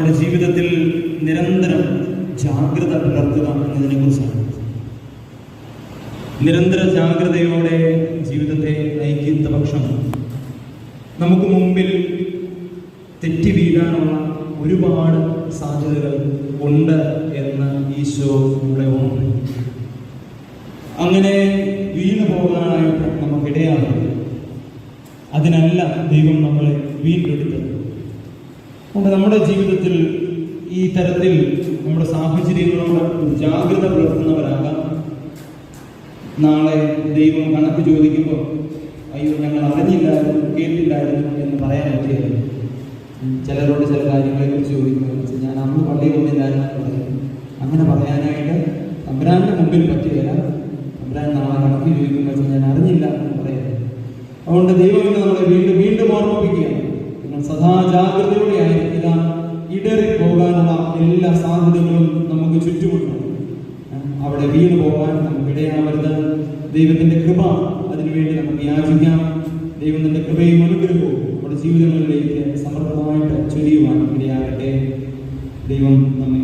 നമ്മുടെ ജീവിതത്തിൽ നിരന്തരം ജാഗ്രത പുലർത്തുക എന്നതിനെ കുറിച്ചാണ്. നിരന്തര ജാഗ്രതയോടെ ജീവിതത്തെ നയിക്കുന്ന പക്ഷം നമുക്ക് മുമ്പിൽ തെറ്റി വീഴാനുള്ള ഒരുപാട് സാധ്യതകൾ ഉണ്ട് എന്ന് ഈശോ നമ്മളെ ഓർമ്മ അങ്ങനെ വീണു പോകാനായിട്ട് നമുക്കിടയാകും അതിനല്ല ദൈവം നമ്മളെ വീണ്ടെടുത്തത് അതുകൊണ്ട് നമ്മുടെ ജീവിതത്തിൽ ഈ തരത്തിൽ നമ്മുടെ സാഹചര്യങ്ങളോട് ജാഗ്രത പുലർത്തുന്നവരാകാം. നാളെ ദൈവം കണക്ക് ചോദിക്കുമ്പോൾ അയ്യോ ഞങ്ങൾ അറിഞ്ഞില്ലായിരുന്നു കേട്ടില്ലായിരുന്നു എന്ന് പറയാൻ പറ്റിയത് ചിലരോട് ചില കാര്യങ്ങളെ കുറിച്ച് ചോദിക്കുമ്പോൾ ഞാൻ അന്ന് പള്ളിയിൽ വന്നില്ലായിരുന്നു പറയും. അങ്ങനെ പറയാനായിട്ട് അബ്രാഹിന്റെ മുമ്പിൽ പറ്റുകയില്ല. അബ്രാൻ നാളെ കണക്ക് ചോദിക്കുമ്പോൾ ഞാൻ അറിഞ്ഞില്ല എന്ന് പറയുന്നത് അതുകൊണ്ട് ദൈവം നമ്മളെ വീണ്ടും വീണ്ടും ഓർമ്മിപ്പിക്കുക സാധ്യതകളും നമുക്ക് ചുറ്റുമുണ്ട്. അവിടെ വീണ് പോകാൻ നമുക്ക് ഇടയാവരുത്. ദൈവത്തിന്റെ കൃപ അതിനുവേണ്ടി നമുക്ക് യാചിക്കാം. ദൈവത്തിന്റെ കൃപയും അനുഗ്രഹവും നമ്മുടെ ജീവിതങ്ങളിലേക്ക് സമൃദ്ധമായിട്ട് ചൊരിയുവാൻ ഇടയാകട്ടെ. ദൈവം നമ്മെ